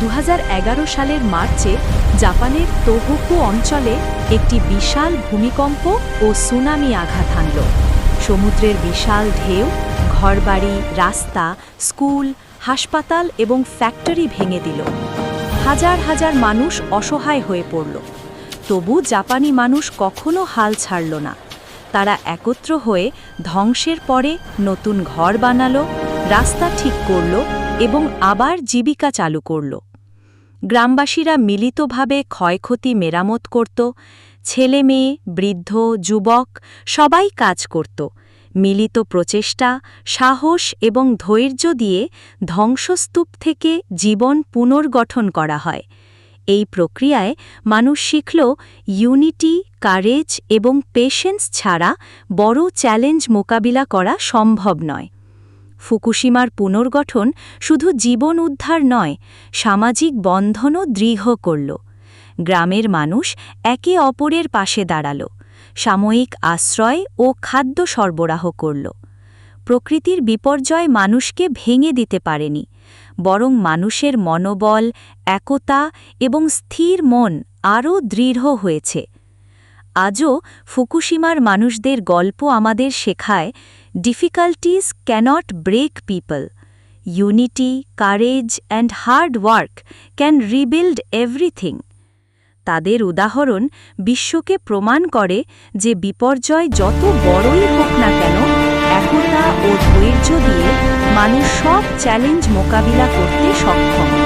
দু হাজার এগারো সালের মার্চে জাপানের তোহোকু অঞ্চলে একটি বিশাল ভূমিকম্প ও সুনামি আঘাত হানল। সমুদ্রের বিশাল ঢেউ, ঘরবাড়ি, রাস্তা, স্কুল, হাসপাতাল এবং ফ্যাক্টরি ভেঙে দিল। হাজার হাজার মানুষ অসহায় হয়ে পড়ল। তবু জাপানি মানুষ কখনো হাল ছাড়ল না। তারা একত্র হয়ে ধ্বংসের পরে নতুন ঘর বানালো, রাস্তা ঠিক করল এবং আবার জীবিকা চালু করল। গ্রামবাসীরা মিলিতভাবে ক্ষয়ক্ষতি মেরামত করত, ছেলে মেয়ে, বৃদ্ধ, যুবক, সবাই কাজ করত। মিলিত প্রচেষ্টা, সাহস এবং ধৈর্য দিয়ে ধ্বংসস্তূপ থেকে জীবন পুনর্গঠন করা হয়। এই প্রক্রিয়ায় মানুষ শিখল, ইউনিটি, কারেজ এবং পেশেন্স ছাড়া বড় চ্যালেঞ্জ মোকাবিলা করা সম্ভব নয়। ফুকুশিমার পুনর্গঠন শুধু জীবন উদ্ধার নয়, সামাজিক বন্ধনও দৃঢ় করল। গ্রামের মানুষ একে অপরের পাশে দাঁড়াল, সাময়িক আশ্রয় ও খাদ্য সরবরাহ করল। প্রকৃতির বিপর্যয় মানুষকে ভেঙে দিতে পারেনি, বরং মানুষের মনোবল, একতা এবং স্থির মন আরও দৃঢ় হয়েছে। আজও ফুকুশিমার মানুষদের গল্প আমাদের শেখায় difficulties cannot break people unity courage and hard work can rebuild everything তাদের উদাহরণ বিশ্বকে প্রমাণ করে যে বিপর্যয় যত বড়ই হোক না কেন, একতা ও ধৈর্য দিয়ে মানুষ সব চ্যালেঞ্জ মোকাবিলা করতে সক্ষম।